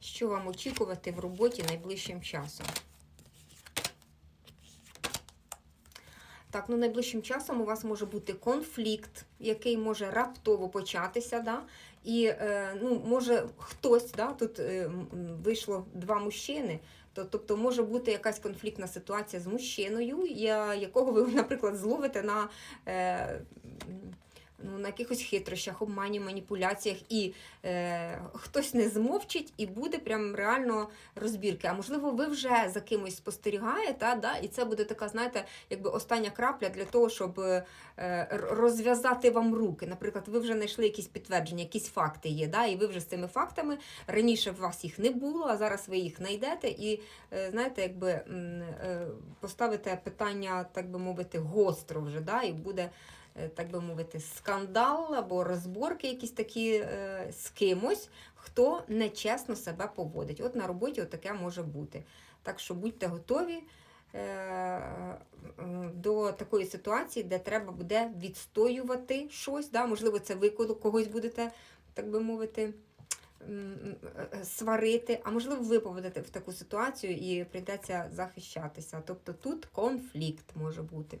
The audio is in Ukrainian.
Що вам очікувати в роботі найближчим часом? Так, ну найближчим часом у вас може бути конфлікт, який може раптово початися. Да? І е, ну, може хтось, да, тут е, вийшло два мужчини, то, тобто може бути якась конфліктна ситуація з мужчиною, якого ви, наприклад, зловите на, е, ну, на якихось хитрощах, обмані, маніпуляціях, і е, хтось не змовчить, і буде прям реально розбірки. А можливо, ви вже за кимось спостерігаєте, да, і це буде така, знаєте, якби остання крапля для того, щоб е, розв'язати вам руки. Наприклад, ви вже знайшли якісь підтвердження, якісь факти є, да, і ви вже з цими фактами раніше в вас їх не було, а зараз ви їх знайдете і е, знаєте, якби е, поставите питання, так би мовити, гостро вже, да, і буде. Е, Так би мовити, скандал або розборки якісь такі е, з кимось, хто нечесно себе поводить. От на роботі таке може бути. Так що будьте готові е, до такої ситуації, де треба буде відстоювати щось. Да? Можливо, це ви когось будете, так би мовити, сварити, а можливо, ви попадете в таку ситуацію і прийдеться захищатися. Тобто тут конфлікт може бути.